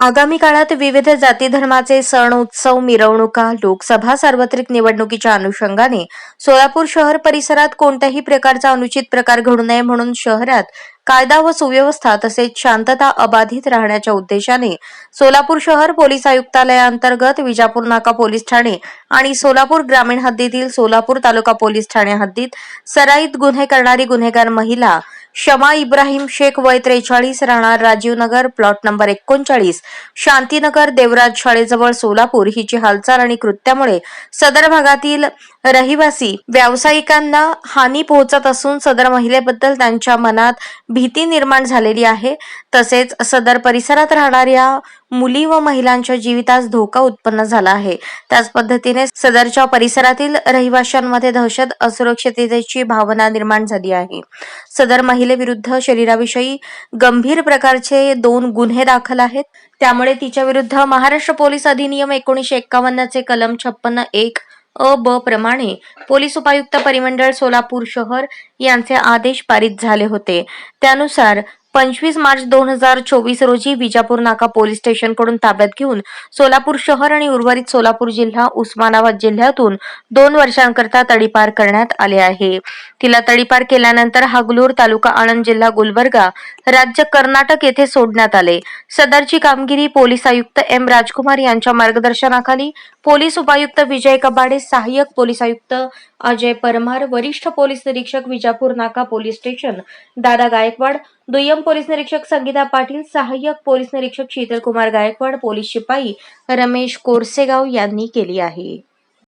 आगामी काळात विविध जाती धर्माचे सण उत्सव मिरवणुका लोकसभा सार्वत्रिक निवडणुकीच्या अनुषंगाने सोलापूर शहर परिसरात कोणत्याही प्रकारचा अनुचित प्रकार घडू नये म्हणून शहरात कायदा व सुव्यवस्था तसेच शांतता अबाधित राहण्याच्या उद्देशाने सोलापूर शहर पोलीस आयुक्तालयाअंतर्गत विजापूर नाका पोलीस ठाणे आणि सोलापूर ग्रामीण हद्दीतील सोलापूर तालुका पोलीस ठाणे हद्दीत सराईत गुन्हे करणारी गुन्हेगार महिला शमा इब्राहिम शेख वय त्रेचाळीस राहणार राजीवनगर प्लॉट नंबर एकोणचाळीस. शांतीनगर देवराज शाळेजवळ सोलापूर हिची हालचाल आणि कृत्यामुळे सदर भागातील रहिवासी व्यावसायिकांना हानी पोहोचत असून सदर महिलेबद्दल त्यांच्या मनात भीती निर्माण झालेली आहे. तसेच सदर परिसरात राहणाऱ्या मुली व महिलांच्या जीवितास धोका उत्पन्न झाला आहे. त्याच पद्धतीने सदरच्या परिसरातील रहिवाशांमध्ये दहशत असुरक्षिततेची भावना निर्माण झाली आहे. सदर महिलेविरुद्ध शरीराविषयी गंभीर प्रकारचे दोन गुन्हे दाखल आहेत. त्यामुळे तिच्या विरुद्ध महाराष्ट्र पोलीस अधिनियम एकोणीशे एक्कावन्नचे कलम छप्पन्न एक अ ब प्रमाणे पोलीस उपायुक्त परिमंडळ सोलापूर शहर यांचे आदेश पारित झाले होते. त्यानुसार पंचवीस मार्च दोन हजार चोवीस रोजी विजापूर नाका पोलीस स्टेशनकडून ताब्यात घेऊन सोलापूर शहर आणि उर्वरित सोलापूर जिल्हा उस्मानाबाद जिल्ह्यातून दोन वर्षांकरता तडीपार करण्यात आले आहे. तिला तडीपार केल्यानंतर हागलूर तालुका आणंद जिल्हा गुलबर्गा राज्य कर्नाटक येथे सोडण्यात आले. सदरची कामगिरी पोलीस आयुक्त एम राजकुमार यांच्या मार्गदर्शनाखाली पोलीस उपायुक्त विजय कबाडे सहाय्यक पोलीस आयुक्त अजय परमार वरिष्ठ पोलीस निरीक्षक विजापूर नाका पोलीस स्टेशन दादा गायकवाड दुय्यम पोलीस निरीक्षक संगीता पाटील सहाय्यक पोलीस निरीक्षक शीतलकुमार गायकवाड पोलीस शिपाई रमेश कोरसेगाव यांनी केली आहे.